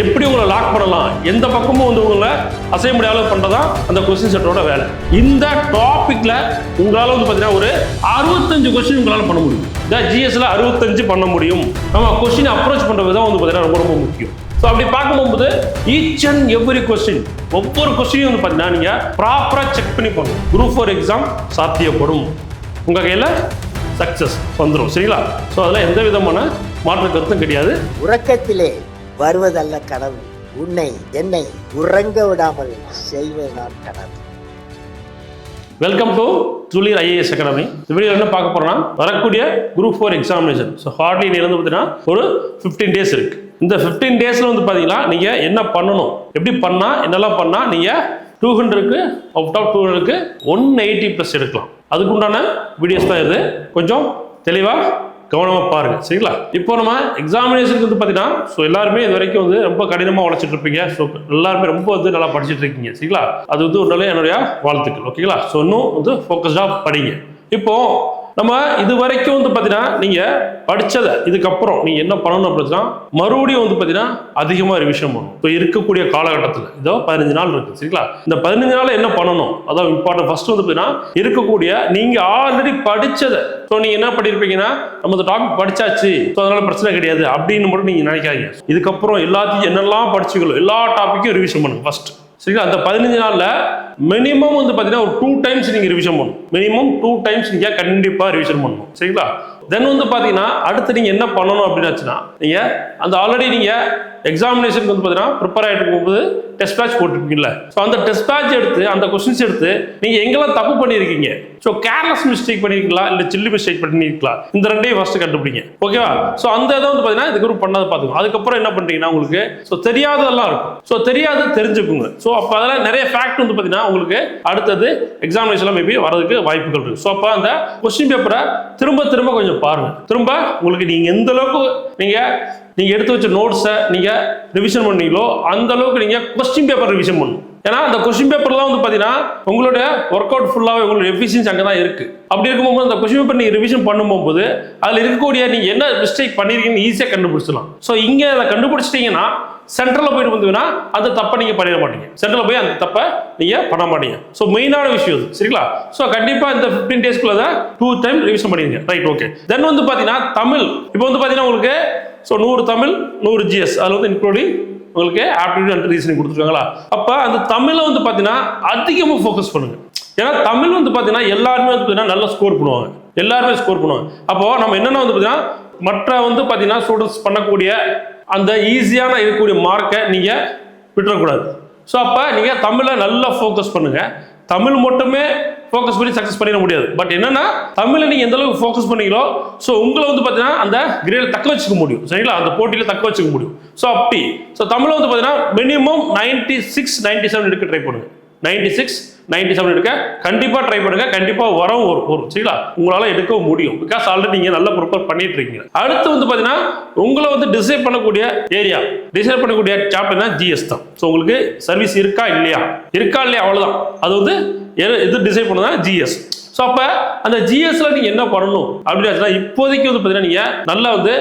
எப்படி உங்களை லாக் பண்ணலாம்? எந்த பக்கமும் வந்து உங்களை அசைய முடியாத பண்ணுறதா அந்த கொஸ்டின் செட்டோட வேலை. இந்த டாப்பிக்கில் உங்களால் வந்து பார்த்தீங்கன்னா ஒரு அறுபத்தஞ்சு கொஸ்டின் உங்களால் பண்ண முடியும். இந்த ஜிஎஸ்ல அறுபத்தஞ்சு பண்ண முடியும். நம்ம கொஸ்டின் அப்ரோச் பண்ணுற விதம் வந்து பார்த்தீங்கன்னா ரொம்ப ரொம்ப முக்கியம். ஸோ அப்படி பார்க்கும்போது ஈச் அண்ட் எவ்ரி கொஸ்டின் ஒவ்வொரு கொஸ்டினையும் வந்து பார்த்தீங்கன்னா நீங்கள் ப்ராப்பராக செக் பண்ணி பண்ணணும் குரூப் ஃபோர் எக்ஸாம் சாத்தியப்படும். உங்கள் கையில் சக்ஸஸ் வந்துடும் சரிங்களா? ஸோ அதில் எந்த விதமான மாற்று கருத்தும் கிடையாது. உறக்கத்திலே வருவதல்ல கனவு. உன்னை என்னை உறங்க விடாமல் செய்வதுதான் கனவு. வெல்கம் டு ஜூலியர் ஐஏஎஸ் அகாடமி இந்த வீடியோ என்ன பார்க்க போறோம்னா வரக்கூடிய group four examination so hardly இருந்து பார்த்தீங்கன்னா ஒரு ஃபிஃப்டீன் டேஸ் இருக்கு. இந்த ஃபிஃப்டீன் டேஸ்ல வந்து பார்த்தீங்கன்னா நீங்க என்ன பண்ணணும்? எப்படி பண்ணா என்னெல்லாம் பண்ணா நீங்க டூ ஹண்ட்ரடுக்கு அவுட் ஆஃப் டூ ஹண்ட்ரடுக்கு ஒன் எயிட்டி ப்ளஸ் எடுக்கலாம். அதுக்குண்டான வீடியோஸ் தான் இது. கொஞ்சம் தெளிவாக கவனமாக பாருங்க. சரிங்களா? இப்போ நம்ம எக்ஸாமினேஷனுக்கு வந்து பார்த்தீங்கன்னா ஸோ எல்லாருமே இது வரைக்கும் வந்து ரொம்ப கடினமாக உழைச்சிட்டு இருப்பீங்க. ஸோ எல்லாருமே ரொம்ப வந்து நல்லா படிச்சிட்டு இருக்கீங்க. சரிங்களா? அது வந்து ஒரு என்னுடைய வாழ்த்துக்கள். ஓகேங்களா ஸோ இன்னும் வந்து ஃபோக்கஸ்டாக படிங்க. இப்போ நம்ம இது வரைக்கும் வந்து பார்த்தீங்கன்னா நீங்கள் படித்ததை இதுக்கப்புறம் நீங்கள் என்ன பண்ணணும் அப்படின்னா மறுபடியும் வந்து பார்த்தீங்கன்னா அதிகமாக ரிவிஷன் பண்ணணும். இப்போ இருக்கக்கூடிய காலகட்டத்தில் இதோ பதினஞ்சு நாள் இருக்குது சரிங்களா? இந்த பதினஞ்சு நாள் என்ன பண்ணணும்? அதான் இம்பார்ட்டன் ஃபர்ஸ்ட் வந்து பார்த்தீங்கன்னா இருக்கக்கூடிய நீங்கள் ஆல்ரெடி படித்ததை ஸோ நீங்கள் என்ன பண்ணியிருப்பீங்கன்னா நம்ம இந்த டாபிக் படிச்சாச்சு. ஸோ அதனால பிரச்சனை கிடையாது அப்படின்னு மட்டும் நீங்கள் நினைக்காதீங்க. இதுக்கப்புறம் எல்லாத்தையும் என்னெல்லாம் படிச்சுங்களோ எல்லா டாப்பிக்கும் ரிவிஷன் பண்ணுங்க ஃபர்ஸ்ட் சரிங்களா? அந்த பதினஞ்சு நாளில் மினிமம் வந்து பார்த்தீங்கன்னா ஒரு டூ டைம்ஸ் நீங்கள் ரிவிஷன் பண்ணணும். மினிமம் டூ டைம்ஸ் நீங்கள் கண்டிப்பாக ரிவிஷன் பண்ணணும். சரிங்களா? தென் வந்து பார்த்தீங்கன்னா அடுத்து நீங்கள் என்ன பண்ணணும் அப்படின்னாச்சுன்னா நீங்கள் அந்த ஆல்ரெடி நீங்கள் எக்ஸாமினேஷனுக்கு வந்து பார்த்தீங்கன்னா ப்ரிப்பேர் ஆகிட்டு போகும்போது டெஸ்ட் பேட்ச் போட்டிருப்பீங்கல்ல. ஸோ அந்த டெஸ்ட் பேட்ச் எடுத்து அந்த கொஸ்டின்ஸ் எடுத்து நீங்கள் எங்கெல்லாம் தப்பு பண்ணியிருக்கீங்க? ஸோ கேர்லெஸ் மிஸ்டேக் பண்ணியிருக்கலாம் இல்லை சில்லி மிஸ்டேக் பண்ணியிருக்கலாம் இந்த ரெண்டையும் ஃபஸ்ட்டு கண்டுபிடிங்க. ஓகேவா ஸோ அந்த இதை வந்து பார்த்தீங்கன்னா இது ஒரு பண்ணாத பார்த்துக்கோங்க. அதுக்கப்புறம் என்ன பண்ணுறீங்கன்னா உங்களுக்கு ஸோ தெரியாததெல்லாம் இருக்கும். ஸோ தெரியாத தெரிஞ்சுக்குங்க. ஸோ அப்போ அதில் நிறைய ஃபேக்ட் வந்து பார்த்தீங்கன்னா உங்களுக்கு அடுத்தது எக்ஸாமினேஷன்லாம் மேபி வரதுக்கு வாய்ப்புகள் இருக்குது ஸோ அப்போ அந்த கொஸ்டின் பேப்பரை திரும்ப திரும்ப கொஞ்சம் பாருங்கள் திரும்ப உங்களுக்கு நீங்கள் எந்த அளவுக்கு நீங்கள் நீங்கள் எடுத்து வச்ச நோட்ஸை நீங்கள் ரிவிஷன் பண்ணீங்களோ அந்த அளவுக்கு நீங்கள் கொஸ்டின் பேப்பர் ரிவிஷன் பண்ணணும். ஏன்னா அந்த கொஸ்டின் பேப்பர்லாம் வந்து பார்த்தீங்கன்னா உங்களுடைய ஒர்க் அவுட் ஃபுல்லாகவே உங்களுடைய எஃபிஷியன்சி அங்கே தான் இருக்குது அப்படி இருக்கும்போது அந்த கொஸ்டின் பேப்பர் நீங்கள் ரிவிஷன் பண்ணும்போது அதில் இருக்கக்கூடிய நீங்கள் என்ன மிஸ்டேக் பண்ணியிருக்கீங்கன்னு ஈஸியாக கண்டுபிடிச்சிடலாம். ஸோ இங்கே அதை கண்டுபிடிச்சிட்டிங்கன்னா சென்ட்ரலில் போயிட்டு வந்தீங்கன்னா அந்த தப்பை நீங்கள் பண்ணிட மாட்டீங்க. சென்ட்ரலில் போய் அந்த தப்பை நீங்கள் பண்ண மாட்டீங்க. ஸோ மெயினான விஷயம் இது. சரிங்களா? ஸோ கண்டிப்பாக இந்த ஃபிஃப்டீன் டேஸ்க்குள்ளே தான் டூ டைம் ரிவிஷன் பண்ணிடுங்க. ரைட் ஓகே தென் வந்து பார்த்தீங்கன்னா தமிழ். இப்போ வந்து பார்த்தீங்கன்னா உங்களுக்கு ஸோ நூறு தமிழ் நூறு ஜிஎஸ் அதில் வந்து இன்க்ளூடிங் உங்களுக்கு ஆப்டிடியூட் அண்ட் ரீசனிங் கொடுத்துருக்காங்களா? அப்போ அந்த தமிழை வந்து பார்த்தீங்கன்னா அதிகமாக ஃபோக்கஸ் பண்ணுங்க. ஏன்னா தமிழ் வந்து பார்த்தீங்கன்னா எல்லாருமே வந்து பார்த்தீங்கன்னா நல்லா ஸ்கோர் பண்ணுவாங்க. எல்லாருமே ஸ்கோர் பண்ணுவாங்க. அப்போ நம்ம என்னென்ன வந்து பார்த்தீங்கன்னா மற்ற வந்து பார்த்தீங்கன்னா ஸ்டூடெண்ட்ஸ் பண்ணக்கூடிய அந்த ஈஸியான இருக்கக்கூடிய மார்க்கை நீங்கள் விட்டுறக்கூடாது. ஸோ அப்போ நீங்கள் தமிழை நல்லா ஃபோக்கஸ் பண்ணுங்கள் தமிழ் மட்டுமே ஃபோக்கஸ் பண்ணி சக்ஸஸ் பண்ணிட முடியாது. பட் என்னன்னா தமிழை நீங்கள் எந்த அளவுக்கு ஃபோக்கஸ் பண்ணீங்களோ ஸோ உங்களை வந்து பார்த்தீங்கன்னா அந்த கிரேட் தக்க வச்சுக்க முடியும். சரிங்களா? அந்த போட்டியில் தக்க வச்சுக்க முடியும். ஸோ அப்படி. ஸோ தமிழை வந்து பார்த்தீங்கன்னா minimum ninety six ninety seven எடுக்க ட்ரை பண்ணுங்க. நைன்டி சிக்ஸ் நைன்டி செவன் எடுக்க கண்டிப்பாக ட்ரை பண்ணுங்க. கண்டிப்பாக வரவும் வரும் வரும் சரிங்களா? உங்களால் எடுக்கவும் முடியும். பிகாஸ் ஆல்ரெடி நீங்கள் நல்லா ப்ரிப்பேர் பண்ணிட்டு இருக்கீங்க. அடுத்து வந்து பார்த்தீங்கன்னா உங்களை வந்து டிசைட் பண்ணக்கூடிய ஏரியா டிசைட் பண்ணக்கூடிய சாப்டர் தான் ஜிஎஸ் தான். ஸோ உங்களுக்கு சர்வீஸ் இருக்கா இல்லையா? இருக்கா இல்லையா? அவ்வளோதான் அது வந்து எது எது டிசைட் பண்ணதான் ஜிஎஸ் ஸோ அப்போ அந்த ஜிஎஸ்ல நீங்கள் என்ன பண்ணணும்? அப்படின்னு இப்போதைக்கு வந்து பார்த்தீங்கன்னா நீங்கள் நல்லா வந்து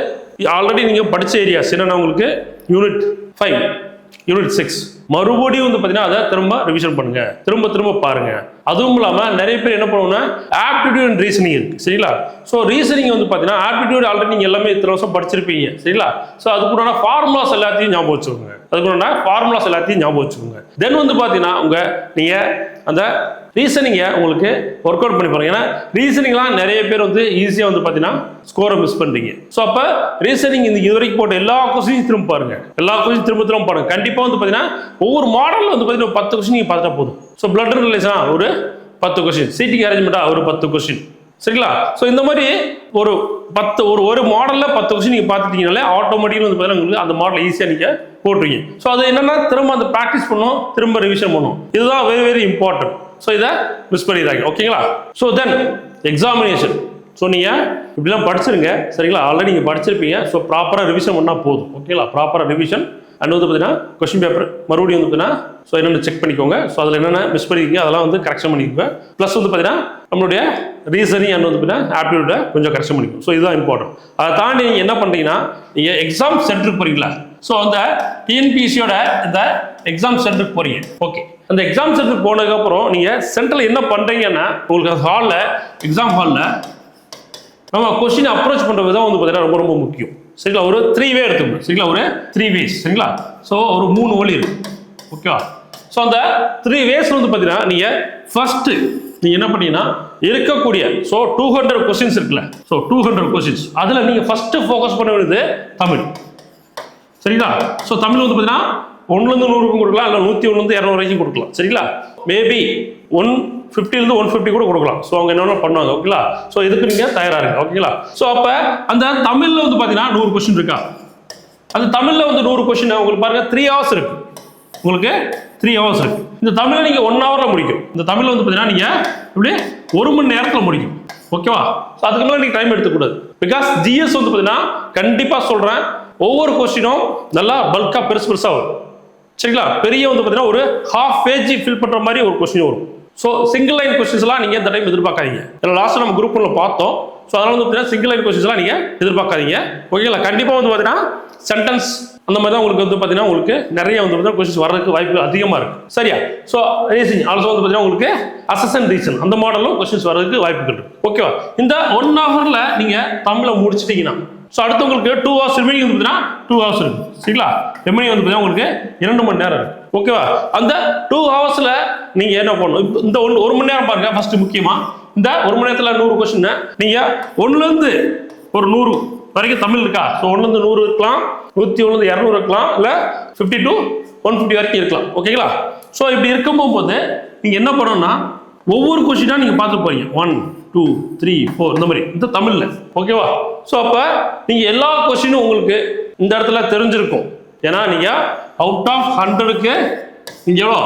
ஆல்ரெடி நீங்கள் படித்த ஏரியாஸ் என்னென்னா உங்களுக்கு? யூனிட் ஃபைவ் யூனிட் சிக்ஸ் மறுபடியும் வந்து பார்த்தீங்கன்னா அதை திரும்ப ரிவிஷன் பண்ணுங்க. திரும்ப திரும்ப பாருங்க. அதுவும் இல்லாமல் நிறைய பேர் என்ன பண்ணுவோம்னா ஆப்டிடியூட் அண்ட் ரீசனிங் இருக்கு. சரிங்களா? ஸோ ரீசனிங் வந்து பார்த்தீங்கன்னா ஆப்டிடியூட் ஆல்ரெடி நீங்கள் எல்லாமே இத்தனை வருஷம் படிச்சிருப்பீங்க. சரிங்களா? ஸோ அதுக்குண்டான ஃபார்முலாஸ் எல்லாத்தையும் ஞாபகம் வச்சுக்கோங்க. அதுக்குன்னா ஃபார்முலாஸ் எல்லாத்தையும் ஞாபகம் வச்சுக்கோங்க. தென் வந்து பார்த்தீங்கன்னா உங்கள் நீங்கள் அந்த ரீசனிங்கை உங்களுக்கு ஒர்க் அவுட் பண்ணி பாருங்க. ஏன்னா ரீசனிங்லாம் நிறைய பேர் வந்து ஈஸியாக வந்து பார்த்தீங்கன்னா ஸ்கோரை மிஸ் பண்ணுறீங்க ஸோ அப்போ ரீசனிங் இந்த இது வரைக்கும் போட்ட எல்லா கொஸ்டினையும் திரும்ப பாருங்க. எல்லா கொஸ்டின் திரும்ப திரும்ப பாருங்க. கண்டிப்பாக வந்து பார்த்தீங்கன்னா ஒவ்வொரு மாடலில் வந்து பார்த்தீங்கன்னா பத்து கொஸ்டின் நீங்கள் பார்த்துட்டா போதும். ஸோ பிளட் ரிலேஷனா ஒரு பத்து கொஸ்டின் சீட்டிங் அரேஞ்ச்மெண்ட்டாக ஒரு பத்து கொஸ்டின் சரிங்களா? ஸோ இந்த மாதிரி ஒரு பத்து ஒரு ஒரு மாடலில் பத்து கொஸ்டின் நீங்கள் பார்த்துட்டீங்கனாலே ஆட்டோமேட்டிக்காக வந்து பார்த்தீங்கன்னா உங்களுக்கு அந்த மாடல் ஈஸியாக நீங்கள் போட்டுருவீங்க. ஸோ அது என்னென்னா திரும்ப அந்த ப்ராக்டிஸ் பண்ணும் திரும்ப ரிவிஷன் பண்ணும். இதுதான் வெரி வெரி இம்பார்ட்டன்ட் ஸோ இதை மிஸ் பண்ணிடுறாங்க ஓகேங்களா ஸோ தென் எக்ஸாமினேஷன் ஸோ நீங்கள் இப்படிலாம் படிச்சிருங்க. சரிங்களா? ஆல்ரெடி நீங்கள் படிச்சிருப்பீங்க. ஸோ ப்ராப்பராக ரிவிஷன் பண்ணால் போதும். ஓகேங்களா ப்ராப்பராக ரிவிஷன் அண்ட் வந்து பார்த்தீங்கன்னா கொஸ்டின் பேப்பர் மறுபடியும் வந்து பார்த்தீங்கன்னா ஸோ என்னென்ன செக் பண்ணிக்கோங்க. ஸோ அதில் என்னென்ன மிஸ் பண்ணிருக்கீங்க அதெல்லாம் வந்து கரெக்ஷன் பண்ணிக்கோங்க. ப்ளஸ் வந்து பார்த்தீங்கன்னா நம்மளுடைய ரீசனிங் அண்ட் வந்து பார்த்தீங்கன்னா ஆப்டிடியூட கொஞ்சம் கரெக்ஷன் பண்ணிக்கும் ஸோ இதுதான் இம்பார்ட்டன்ட் அதை தாண்டி நீங்கள் என்ன பண்ணுறீங்கன்னா நீங்கள் எக்ஸாம் சென்டருக்கு போகிறீங்களா ஸோ அந்த டிஎன்பிசியோட இந்த எக்ஸாம் சென்டருக்கு போகிறீங்க ஓகே அந்த எக்ஸாம் சென்டருக்கு போனதுக்கப்புறம் நீங்கள் சென்டரில் என்ன பண்ணுறீங்கன்னா உங்களுக்கு ஹாலில் எக்ஸாம் ஹாலில் நம்ம கொஸ்டின் அப்ரோச் பண்ணுற விதம் வந்து பார்த்தீங்கன்னா ரொம்ப ரொம்ப முக்கியம். சரிங்களா? ஒரு த்ரீ வே எடுத்துக்கணும் சரிங்களா? ஒரு த்ரீ வேஸ் சரிங்களா? ஸோ ஒரு மூணு வழி இருக்கு. ஓகேவா ஸோ அந்த த்ரீ வேஸ் வந்து பார்த்தீங்கன்னா நீங்கள் ஃபர்ஸ்ட்டு நீங்கள் என்ன பண்ணீங்கன்னா இருக்கக்கூடிய ஸோ டூ ஹண்ட்ரட் கொஸ்டின்ஸ் இருக்குல்ல? ஸோ டூ ஹண்ட்ரட் கொஸ்டின்ஸ் அதில் நீங்கள் ஃபஸ்ட்டு ஃபோக்கஸ் பண்ண வேண்டியது தமிழ். சரிங்களா? ஸோ தமிழ் வந்து பார்த்தீங்கன்னா ஒன்றுலேருந்து நூறுக்கும் கொடுக்கலாம் இல்லை நூற்றி ஒன்றுலேருந்து இரநூறு வரைக்கும் கொடுக்கலாம். சரிங்களா? மேபி ஒன் ஃபிஃப்டிலேருந்து ஒன் ஃபிஃப்டி கூட கொடுக்கலாம். ஸோ அவங்க என்னென்ன பண்ணுவாங்க ஓகேங்களா ஸோ இதுக்கு நீங்கள் தயாராக இருங்க ஓகேங்களா ஸோ அப்போ அந்த தமிழில் வந்து பார்த்தீங்கன்னா நூறு கொஸ்டின் இருக்கா? அந்த தமிழில் வந்து நூறு கொஸ்டின் உங்களுக்கு பாருங்கள் த்ரீ ஹவர்ஸ் இருக்கு. உங்களுக்கு த்ரீ ஹவர்ஸ் இருக்கு. இந்த தமிழை நீங்கள் ஒன் ஹவரில் முடிக்கும். இந்த தமிழில் வந்து பார்த்தீங்கன்னா நீங்கள் இப்படி ஒரு மணி நேரத்தில் முடிக்கும். ஓகேவா ஸோ அதுக்கு மேலே நீங்கள் டைம் எடுத்துக்கூடாது. பிகாஸ் ஜிஎஸ் வந்து பார்த்தீங்கன்னா கண்டிப்பாக சொல்கிறேன் ஒவ்வொரு கொஸ்டினும் நல்லா பல்காக பெருசு பெருசாக வரும். சரிங்களா? பெரிய வந்து பார்த்தீங்கன்னா ஒரு ஹாஃப் பேஜ் ஃபில் பண்ணுற மாதிரி ஒரு கொஸ்டின் வரும். ஸோ சிங்கிள் லைன் கொஸ்டின்ஸ்லாம் நீங்கள் இந்த டைம் எதிர்பார்க்காதீங்க. இதில் லாஸ்ட் நம்ம குரூப் ஒன்று பார்த்தோம். ஸோ அதனால வந்து பார்த்தீங்கன்னா சிங்கிள் லைன் கொஸ்டின்ஸ்லாம் நீங்கள் எதிர்பார்க்காதீங்க. ஓகேங்களா கண்டிப்பாக வந்து பார்த்தீங்கன்னா சென்டென்ஸ் அந்த மாதிரி தான் உங்களுக்கு வந்து பார்த்தீங்கன்னா உங்களுக்கு நிறைய வந்து பார்த்தீங்கன்னா கொஸ்டின்ஸ் வர்றதுக்கு வாய்ப்பு அதிகமாக இருக்கு. சரியா? ஸோ ரீசன் ஆல்சோ வந்து பார்த்தீங்கன்னா உங்களுக்கு அசசன் ரீசன் அந்த மாடலும் கொஸ்டின்ஸ் வர்றதுக்கு வாய்ப்புகள் இருக்கு. ஓகேவா இந்த ஒன் ஹவரில் நீங்கள் தமிழை முடிச்சிட்டீங்கன்னா ஸோ அடுத்து உங்களுக்கு டூ ஹவர்ஸ் ரிமைனிங் வந்து பார்த்தீங்கன்னா டூ ஹவர்ஸ் இருக்கு. சரிங்களா? ரிமைனிங் வந்து பார்த்தீங்கன்னா உங்களுக்கு இரண்டு மணி நேரம் இருக்கு. ஓகேவா அந்த டூ ஹவர்ஸில் நீங்கள் என்ன பண்ணணும்? இந்த ஒன்று ஒரு மணி நேரம் பாருங்க ஃபர்ஸ்ட் முக்கியமாக இந்த ஒரு மணி நேரத்தில் நூறு கொஸ்டின் நீங்கள் ஒன்றுலேருந்து ஒரு நூறு வரைக்கும் தமிழ் இருக்கா? ஸோ ஒன்றுலேருந்து நூறு இருக்கலாம் நூற்றி ஒன்றுலேருந்து இரநூறு இருக்கலாம் இல்லை ஃபிஃப்டி டு ஒன் ஃபிஃப்டி வரைக்கும் இருக்கலாம். ஓகேங்களா ஸோ இப்படி இருக்கும் போது நீங்கள் என்ன பண்ணணும்னா ஒவ்வொரு கொஸ்டினாக நீங்கள் பார்த்து போறீங்க. ஒன் டூ த்ரீ ஃபோர் இந்த மாதிரி. இந்த தமிழில். ஓகேவா ஸோ அப்போ நீங்கள் எல்லா கொஸ்டினும் உங்களுக்கு இந்த இடத்துல தெரிஞ்சிருக்கும். ஏன்னா நீங்கள் அவுட் ஆஃப் ஹண்ட்ரடுக்கு நீங்கள் எவ்வளோ?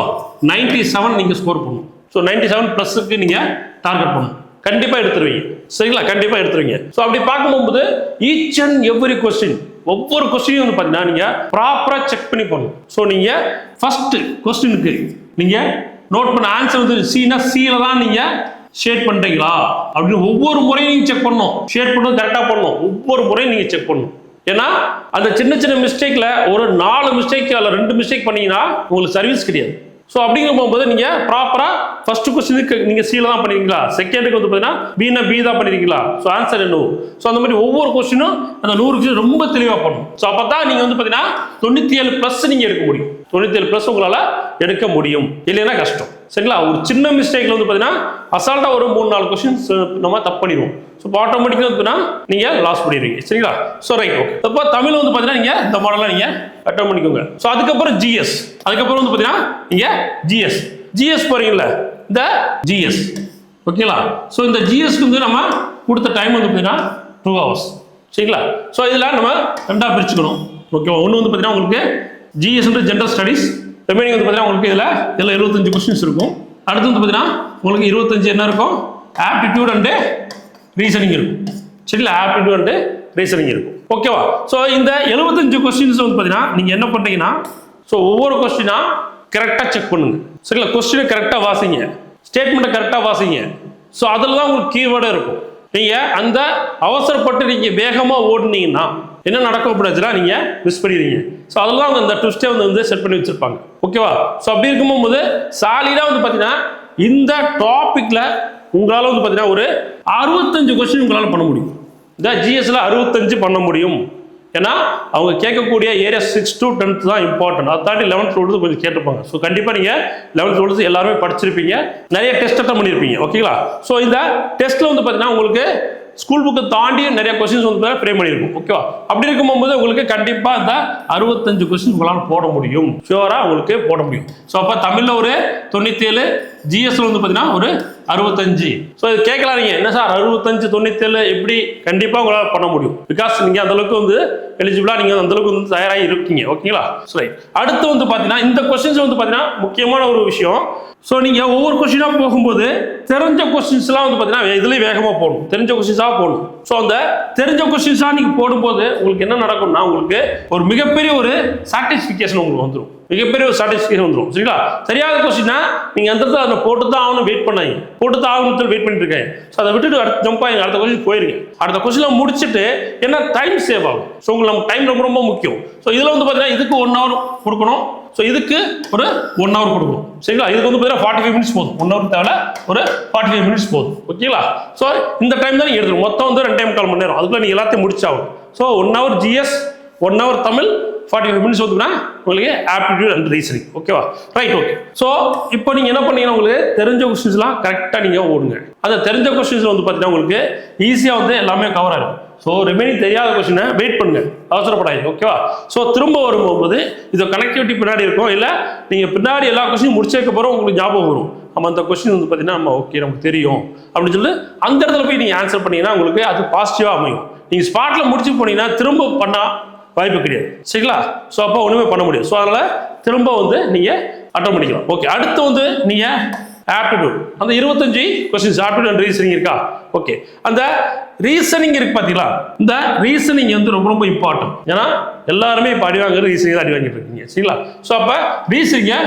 நைன்டி செவன் நீங்கள் ஸ்கோர் பண்ணணும். ஸோ நைன்டி செவன் ப்ளஸுக்கு நீங்கள் டார்கெட் பண்ணணும். கண்டிப்பாக எடுத்துருவீங்க. சரிங்களா? கண்டிப்பாக எடுத்துருவீங்க. ஸோ அப்படி பார்க்கும்போது ஈச் அண்ட் எவ்ரி கொஸ்டின் ஒவ்வொரு கொஸ்டினையும் வந்து பார்த்தீங்கன்னா நீங்கள் ப்ராப்பராக செக் பண்ணி பண்ணணும் ஸோ நீங்கள் ஃபஸ்ட்டு கொஸ்டினுக்கு நீங்கள் நோட் பண்ண ஆன்சர் வந்து சீனா சீல தான் நீங்கள் ஷேட் பண்ணுறீங்களா அப்படின்னு ஒவ்வொரு முறையும் நீங்கள் செக் பண்ணணும் ஷேட் பண்ணுறது கரெக்டாக பண்ணணும் ஒவ்வொரு முறையும் நீங்கள் செக் பண்ணணும். ஏன்னா அந்த சின்ன சின்ன மிஸ்டேக்ல ஒரு நாலு மிஸ்டேக் அல்ல ரெண்டு மிஸ்டேக் பண்ணீங்கன்னா உங்களுக்கு சர்வீஸ் கிடையாது. ஸோ அப்படிங்கிற போகும்போது நீங்க ப்ராப்பரா ஃபர்ஸ்ட் கொஸ்டினுக்கு நீங்க சீல தான் பண்ணிருக்கீங்களா செகண்டுக்கு வந்து பார்த்தீங்கன்னா பீனா பி தான் பண்ணிருக்கீங்களா? ஸோ ஆன்சர் என்ன ஸோ அந்த மாதிரி ஒவ்வொரு கொஸ்டினும் அந்த நூறு கொஸ்டின் ரொம்ப தெளிவாக பண்ணணும். ஸோ அப்போ தான் நீங்கள் வந்து பார்த்தீங்கன்னா தொண்ணூற்றி ஏழு ப்ளஸ் நீங்கள் எடுக்க முடியும். தொண்ணூற்றி ஏழு ப்ளஸ் உங்களால் எடுக்க முடியும். இல்லைன்னா கஷ்டம். சரிங்களா? ஒரு சின்ன மிஸ்டேக்ல வந்து பார்த்தீங்கன்னா அசால்ட்டாக ஒரு மூணு நாலு கொஸ்டின்ஸ் நம்ம தப்பு பண்ணிடுவோம். ஸோ இப்போ ஆட்டோமேட்டிக்காக வந்து நீங்கள் லாஸ் பண்ணிடுவீங்க. சரிங்களா? ஸோ ரைட் ஓகே அப்போ தமிழ் வந்து பார்த்தீங்கன்னா நீங்கள் இந்த மாடலாக நீங்கள் அட்டம் பண்ணிக்கோங்க. ஸோ அதுக்கப்புறம் ஜிஎஸ் அதுக்கப்புறம் வந்து பார்த்தீங்கன்னா நீங்கள் ஜிஎஸ் ஜிஎஸ் போகிறீங்களா இந்த ஜிஎஸ் ஓகேங்களா? ஸோ இந்த ஜிஎஸ்க்கு வந்து நம்ம கொடுத்த டைம் வந்து பார்த்தீங்கன்னா டூ ஹவர்ஸ் சரிங்களா? ஸோ இதில் நம்ம ரெண்டாக பிரிச்சுக்கணும். ஓகேவா? ஒன்று வந்து பார்த்தீங்கன்னா உங்களுக்கு ஜிஎஸ் வந்து ஜென்ரல் ஸ்டடீஸ் ரிமைனிங் வந்து பார்த்தீங்கன்னா உங்களுக்கு இதில் இதில் இருபத்தஞ்சு கொஸ்டின்ஸ் இருக்கும். அடுத்து வந்து பார்த்தீங்கன்னா உங்களுக்கு இருபத்தஞ்சு என்ன இருக்கும் ஆப்டிடியூட் அண்டு ரீசனிங் இருக்கும். சரிங்களா? ஆப்டிடியூட் அண்டு ரீசனிங் இருக்கும். ஓகேவா ஸோ இந்த எழுபத்தஞ்சு கொஸ்டின்ஸ் வந்து பார்த்தீங்கன்னா நீங்கள் என்ன பண்ணுறீங்கன்னா ஸோ ஒவ்வொரு கொஸ்டினாக கரெக்டாக செக் பண்ணுங்க. சரிங்களா? கொஸ்டினை கரெக்டாக வாசிங்க. ஸ்டேட்மெண்ட்டை கரெக்டாக வாசிங்க. ஸோ அதில் தான் உங்களுக்கு கீவேர்டாக இருக்கும். நீங்கள் அந்த அவசரப்பட்டு நீங்கள் வேகமாக ஓடுனீங்கன்னா என்ன நடக்கும் அப்படின்னா நீங்கள் மிஸ் பண்ணிடுவீங்க. ஸோ அதெல்லாம் அவங்க அந்த ட்விஸ்டே வந்து வந்து செட் பண்ணி வச்சுருப்பாங்க. ஓகேவா ஸோ அப்படி இருக்கும்போது சாலிடாக வந்து பார்த்தீங்கன்னா இந்த டாப்பிக்கில் உங்களால் வந்து பார்த்தீங்கன்னா ஒரு அறுபத்தஞ்சு கொஸ்டின் உங்களால் பண்ண முடியும். இந்த ஜிஎஸ்ல அறுபத்தஞ்சு பண்ண முடியும். ஏன்னா அவங்க கேட்கக்கூடிய ஏரியா சிக்ஸ் டு டென்த் தான் இம்பார்ட்டன்ட் அதை தாண்டி லெவன்த் டுவெல்த்து கொஞ்சம் கேட்டுப்பாங்க ஸோ கண்டிப்பாக நீங்கள் லெவன்த் டுவெல்த்து எல்லாருமே படிச்சிருப்பீங்க. நிறைய டெஸ்ட் அட்டன் பண்ணியிருப்பீங்க ஓகேங்களா ஸோ இந்த டெஸ்ட்டில் வந்து பார்த்தீங்கன்னா உங்களுக்கு ஸ்கூல் புக்கை தாண்டி நிறைய கொஸ்டின்ஸ் வந்து ஃப்ரேம் பண்ணியிருக்கும். ஓகேவா அப்படி இருக்கும்போது உங்களுக்கு கண்டிப்பாக இந்த அறுபத்தஞ்சு கொஸ்டின் உங்களால் போட முடியும். ஷுவராக உங்களுக்கு போட முடியும். ஸோ அப்போ தமிழில் ஒரு தொண்ணூற்றி ஏழு ஜிஎஸ்ல வந்து பார்த்தீங்கன்னா ஒரு அறுபத்தஞ்சு. ஸோ இது கேட்கலாம் நீங்கள் என்ன சார் அறுபத்தஞ்சு தொண்ணூத்தேழு எப்படி கண்டிப்பாக உங்களால் பண்ண முடியும்? பிகாஸ் நீங்கள் அந்த அளவுக்கு வந்து எலிஜிபிளாக நீங்கள் அந்த அளவுக்கு வந்து தயாராகி இருக்கீங்க. ஓகேங்களா சரி அடுத்து வந்து பார்த்தீங்கன்னா இந்த கொஸ்டின்ஸ் வந்து பார்த்தீங்கன்னா முக்கியமான ஒரு விஷயம். ஸோ நீங்கள் ஒவ்வொரு கொஸ்டினாக போகும்போது தெரிஞ்ச கொஸ்டின்ஸ்லாம் வந்து பார்த்தீங்கன்னா இதுலேயும் வேகமாக போகணும் தெரிஞ்ச கொஸ்டின்ஸாக போகணும் ஸோ அந்த தெரிஞ்ச கொஸ்டின்ஸாக நீங்கள் போடும்போது உங்களுக்கு என்ன நடக்கும்னா உங்களுக்கு ஒரு மிகப்பெரிய ஒரு சாட்டிஸ்ஃபிகேஷன் உங்களுக்கு வந்துடும் மிகப்பெரிய ஒரு சாட்டிஸ்ஃபிகேஷன் வந்துடும் சரிங்களா? சரியாத கொஸ்டின்னா நீங்கள் அந்த இடத்துல அதை போட்டு தான் ஆகணும் வெயிட் பண்ணாங்க போட்டு தான் ஆகணும் வெயிட் பண்ணிட்டு இருக்கேன். ஸோ அதை விட்டுட்டு அடுத்த ஜம்ப் ஆகி அடுத்த கொஸ்டின் போயிருங்க. அடுத்த கொஸ்டின் முடிச்சுட்டு என்ன டைம் சேவ் ஆகும். ஸோ உங்களுக்கு நம்ம டைம் ரொம்ப ரொம்ப முக்கியம். ஸோ இதில் வந்து பார்த்தீங்கன்னா இதுக்கு ஒன் ஹவர் கொடுக்கணும். ஸோ இதுக்கு ஒரு ஒன் ஹவர் கொடுக்கணும். சரிங்களா? இதுக்கு வந்து பார்த்தீங்கன்னா ஃபார்ட்டி ஃபைவ் மினிட்ஸ் போதும் ஒன் ஹவர் தேவை ஒரு ஃபார்ட்டி ஃபைவ் மினிட்ஸ் போதும். ஓகேங்களா? ஸோ இந்த டைம் தான் நீங்கள் எடுத்துரும் மொத்தம் வந்து ரெண்டு டைம் கால் மணி நேரம். அதுக்குள்ள நீங்கள் எல்லாத்தையும் முடிச்சாகும் so one hour GS one hour Tamil forty five minutes வந்துன்னா உங்களுக்கு ஆப்டிடியூட் அண்ட் ரீசனிங் ஓகேவா ரைட் ஓகே ஸோ இப்போ நீங்கள் என்ன பண்ணீங்கன்னா உங்களுக்கு தெரிஞ்ச கொஸ்டின்ஸ்லாம் கரெக்டாக நீங்கள் ஓடுங்க. அந்த தெரிஞ்ச கொஸ்டின்ஸ் வந்து பார்த்தீங்கன்னா உங்களுக்கு ஈஸியாக வந்து எல்லாமே கவர் ஆகும் ஸோ ரிமைனிங் தெரியாத கொஸ்டினை வெயிட் பண்ணுங்க. அவசரப்படாது ஓகேவா ஸோ திரும்ப வரும்போது இது கனெக்டிவிட்டி பின்னாடி இருக்கும். இல்லை நீங்கள் பின்னாடி எல்லா கொஸ்டினும் முடிச்சதுக்கு அப்புறம் உங்களுக்கு ஞாபகம் வரும். நம்ம அந்த கொஸ்டின் வந்து பார்த்தீங்கன்னா நம்ம ஓகே நமக்கு தெரியும். அப்படின்னு சொல்லி அந்த இடத்துல போய் நீங்கள் ஆன்சர் பண்ணீங்கன்னா உங்களுக்கு அது பாசிட்டிவாக அமையும். நீங்கள் ஸ்பாட்டில் முடிச்சு போனீங்கன்னா திரும்ப பண்ணால் வாய்ப்பு கிடையாது. சரிங்களா? ஸோ அப்போ ஒன்றுமே பண்ண முடியும் ஸோ அதனால் திரும்ப வந்து நீங்கள் அட்டன் பண்ணிக்கலாம். ஓகே அடுத்து வந்து நீங்கள் ஆப்டிடியூட் அந்த இருபத்தஞ்சு கொஸ்டின்ஸ் ஆப்டிடியூட் அண்ட் ரீசனிங் இருக்கா? ஓகே அந்த ரீசனிங் இருக்கு பார்த்தீங்களா இந்த ரீசனிங் வந்து ரொம்ப ரொம்ப இம்பார்ட்டன்ட் ஏன்னா எல்லாருமே இப்போ அடி வாங்குறது ரீசனிங் தான் அடி வாங்கிட்டு இருக்கீங்க. சரிங்களா? ஸோ அப்போ ரீசனிங்கை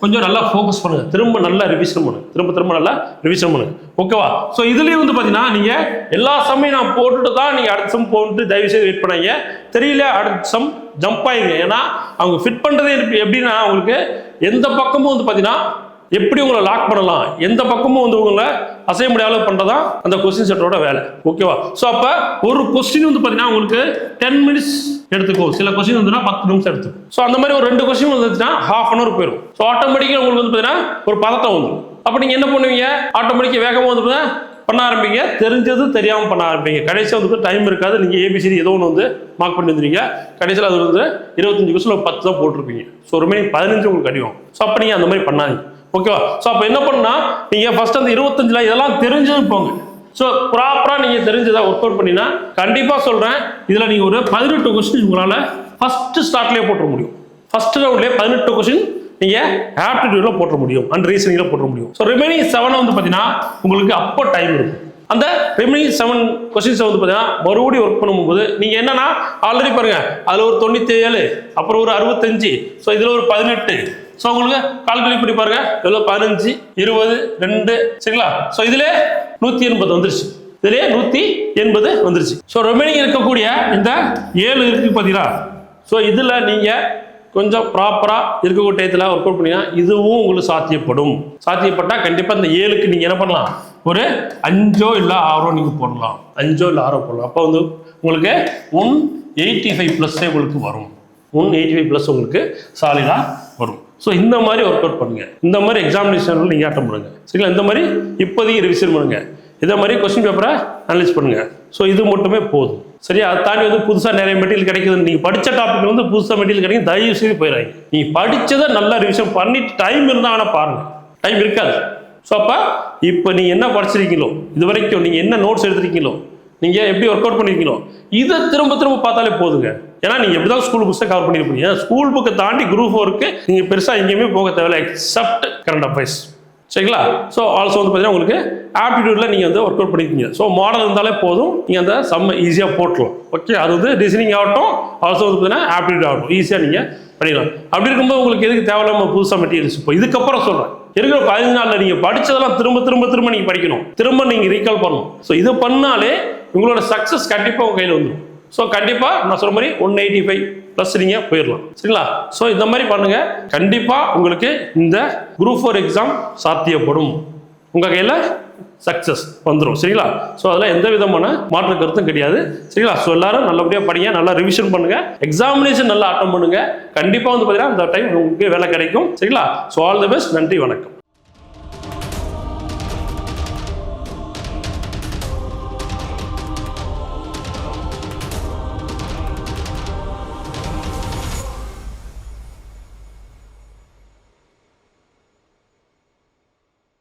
கொஞ்சம் நல்லா ஃபோக்கஸ் பண்ணுங்கள் திரும்ப நல்லா ரிவிஷன் பண்ணுங்கள் திரும்ப திரும்ப நல்லா ரிவிஷன் பண்ணுங்கள் ஓகேவா ஸோ இதுலேயும் வந்து பார்த்தீங்கன்னா நீங்கள் எல்லா சம்மையும் நான் போட்டுட்டு தான் நீங்கள் அடுத்த சம் போட்டு தயவு செய்து வெயிட் பண்ணாங்க தெரியல அடுத்த சம் ஜம்ப் ஆயிருங்க ஏன்னா அவங்க ஃபிட் பண்ணுறதே எப்படின்னா அவங்களுக்கு எந்த பக்கமும் வந்து பார்த்தீங்கன்னா எப்படி உங்களை லாக் பண்ணலாம்? எந்த பக்கமும் வந்து உங்களை அசைய முடியாத பண்ணுறதா அந்த கொஸ்டின் செட்டரோட வேலை. ஓகேவா ஸோ அப்போ ஒரு கொஸ்டின் வந்து பார்த்தீங்கன்னா உங்களுக்கு டென் மினிட்ஸ் எடுத்துக்கும் சில கொஸ்டின் வந்துன்னா பத்து நிமிஷம் எடுத்துக்கும் ஸோ அந்த மாதிரி ஒரு ரெண்டு கொஸ்டின் வந்துச்சுன்னா ஹாஃப் அன் ஹவர் போயிடும் ஸோ ஆட்டோமேட்டிக்காக உங்களுக்கு வந்து பார்த்தீங்கன்னா ஒரு பதட்டம் வந்துடும் அப்போ நீங்கள் என்ன பண்ணுவீங்க? ஆட்டோமேட்டிக்காக வேகமாக வந்து பார்த்தீங்கன்னா பண்ண ஆரம்பிங்க. தெரிஞ்சது தெரியாமல் பண்ண ஆரம்பிங்க. கடைசியாக வந்து டைம் இருக்காது. நீங்கள் ஏபிசிடி ஏதோ ஒன்று வந்து மார்க் பண்ணி வந்துருங்க கடைசியில் அது வந்து இருபத்தஞ்சு கொஸ்டின் பத்து தான் போட்டிருப்பீங்க. ஸோ ரிமைனிங் பதினஞ்சு உங்களுக்கு அடிவாங்க ஸோ அப்போ நீங்கள் அந்த மாதிரி பண்ணாதீங்க. ஓகேவா ஸோ அப்போ என்ன பண்ணா நீங்கள் ஃபர்ஸ்ட் அந்த இருபத்தஞ்சில் இதெல்லாம் தெரிஞ்சது போங்க. ஸோ ப்ராப்பராக நீங்கள் தெரிஞ்சதை ஒர்க் அவுட் பண்ணினா கண்டிப்பாக சொல்கிறேன் இதில் நீங்கள் ஒரு பதினெட்டு கொஸ்டின் உங்களால் ஃபஸ்ட்டு ஸ்டார்ட்லேயே போட்டுற முடியும். ஃபஸ்ட் ரவுண்ட்லேயே பதினெட்டு கொஸ்டின் நீங்கள் ஆப்டிடியூடில் போட்டுற முடியும் அண்ட் ரீசனிங்கில் போட்டுற முடியும். ஸோ ரிமைனிங் செவனை வந்து பார்த்தீங்கன்னா உங்களுக்கு அப்போ டைம் இருக்கும். அந்த ரிமைனிங் செவன் கொஸ்டின்ஸை வந்து பார்த்தீங்கன்னா மறுபடியும் ஒர்க் பண்ணும்போது நீங்கள் என்னன்னா ஆல்ரெடி பாருங்கள் அதில் ஒரு தொண்ணூற்றி ஏழு அப்புறம் ஒரு அறுபத்தஞ்சு ஸோ இதில் ஒரு பதினெட்டு. ஸோ உங்களுக்கு கால்குலேட் பண்ணி பாருங்க. எவ்வளோ பதினஞ்சு இருபது ரெண்டு சரிங்களா? ஸோ இதுல நூற்றி எண்பது வந்துருச்சு. இதுலேயே நூற்றி எண்பது வந்துருச்சு. ஸோ ரிமைனிங் இருக்கக்கூடிய இந்த ஏழு இருக்கு பார்த்தீங்களா ஸோ இதில் நீங்கள் கொஞ்சம் ப்ராப்பராக இருக்கக்கூடிய டயத்தில் ஒர்க் அவுட் பண்ணிங்கன்னா இதுவும் உங்களுக்கு சாத்தியப்படும். சாத்தியப்பட்டால் கண்டிப்பாக இந்த ஏழுக்கு நீங்கள் என்ன பண்ணலாம்? ஒரு அஞ்சோ இல்லை ஆறோ நீங்கள் போடலாம். அஞ்சோ இல்லை ஆறோ போடலாம். அப்போ வந்து உங்களுக்கு ஒன் எயிட்டி ஃபைவ் ப்ளஸ்ஸே உங்களுக்கு வரும். ஒன் எயிட்டி ஃபைவ் ப்ளஸ் உங்களுக்கு சாலிடாக வரும். ஸோ இந்த மாதிரி ஒர்க் அவுட் பண்ணுங்க. இந்த மாதிரி எக்ஸாமினேஷனில் நீங்கள் அட்டன் பண்ணுங்கள் சரிங்களா? இந்த மாதிரி இப்போதைக்கு ரிவிஷன் பண்ணுங்கள் இதே மாதிரி கொஸ்டின் பேப்பரை அனலைஸ் பண்ணுங்கள் ஸோ இது மட்டுமே போதும். சரியா? அதை தாண்டி வந்து புதுசாக நிறைய மெட்டீரியல் கிடைக்குது நீங்கள் படித்த டாபிக் வந்து புதுசாக மெட்டீரியல் கிடைக்கும் தயவு செய்து போயிடாங்க நீங்கள் படித்ததை நல்லா ரிவிஷன் பண்ணிட்டு டைம் இருந்தால் ஆனால் பாருங்கள் டைம் இருக்காது. ஸோ அப்போ இப்போ நீங்கள் என்ன படிச்சிருக்கீங்களோ இது வரைக்கும் நீங்கள் என்ன நோட்ஸ் எடுத்திருக்கீங்களோ நீங்கள் எப்படி ஒர்க் அவுட் பண்ணியிருக்கீங்களோ இதை திரும்ப திரும்ப பார்த்தாலே போதுங்க. ஏன்னா நீங்கள் எப்படி தான் ஸ்கூல் புக்ஸை கவர் பண்ணியிருப்பீங்க ஸ்கூல் புக்கை தாண்டி குரூப் ஃபோருக்கு நீங்கள் பெருசாக எங்கேயுமே போக தேவையில்ல எக்ஸப்ட் கரண்ட் அஃபேர்ஸ் சரிங்களா? ஸோ ஆல்சோ வந்து பார்த்தீங்கன்னா உங்களுக்கு ஆப்டிடியூடில் நீங்கள் வந்து ஒர்க் அவுட் பண்ணிருக்கீங்க. ஸோ மாடல் இருந்தாலே போதும். நீங்கள் அந்த செம்ம ஈஸியாக போட்டலாம் ஓகே அது வந்து ரீசனிங் ஆகட்டும். ஆல்சோ வந்து பார்த்தீங்கன்னா ஆப்டிடியூட் ஆகட்டும். ஈஸியாக நீங்கள் பண்ணிடலாம் அப்படி இருக்கும்போது உங்களுக்கு எதுக்கு தேவையில்லாம புதுசாக மெட்டீரியல்ஸ் இப்போ? இதுக்கப்புறம் சொல்கிறேன் இருக்கிற பதினஞ்சு நாளில் நீங்கள் படிச்சதெல்லாம் திரும்ப திரும்ப திரும்ப நீங்கள் படிக்கணும். திரும்ப நீங்கள் ரீகால் பண்ணணும். ஸோ இதை பண்ணாலே உங்களோட சக்ஸஸ் கண்டிப்பாக உங்கள் கையில் வந்துடும் ஸோ கண்டிப்பாக நான் சொல்கிற மாதிரி ஒன் எயிட்டி ஃபைவ் ப்ளஸ் நீங்கள் போயிடலாம் சரிங்களா? ஸோ இந்த மாதிரி பண்ணுங்கள் கண்டிப்பாக உங்களுக்கு இந்த குரூப் ஃபோர் எக்ஸாம் சாத்தியப்படும். உங்கள் கையில் சக்ஸஸ் வந்துடும் சரிங்களா? ஸோ அதில் எந்த விதமான மாற்று கருத்தும் கிடையாது. சரிங்களா? ஸோ எல்லாரும் நல்லபடியாக படிங்க. நல்லா ரிவிஷன் பண்ணுங்க. எக்ஸாமினேஷன் நல்லா அட்டன் பண்ணுங்க. கண்டிப்பாக வந்து பார்த்தீங்கன்னா இந்த டைம் உங்களுக்கு வேலை கிடைக்கும். சரிங்களா? ஸோ ஆல் தி பெஸ்ட் நன்றி வணக்கம்.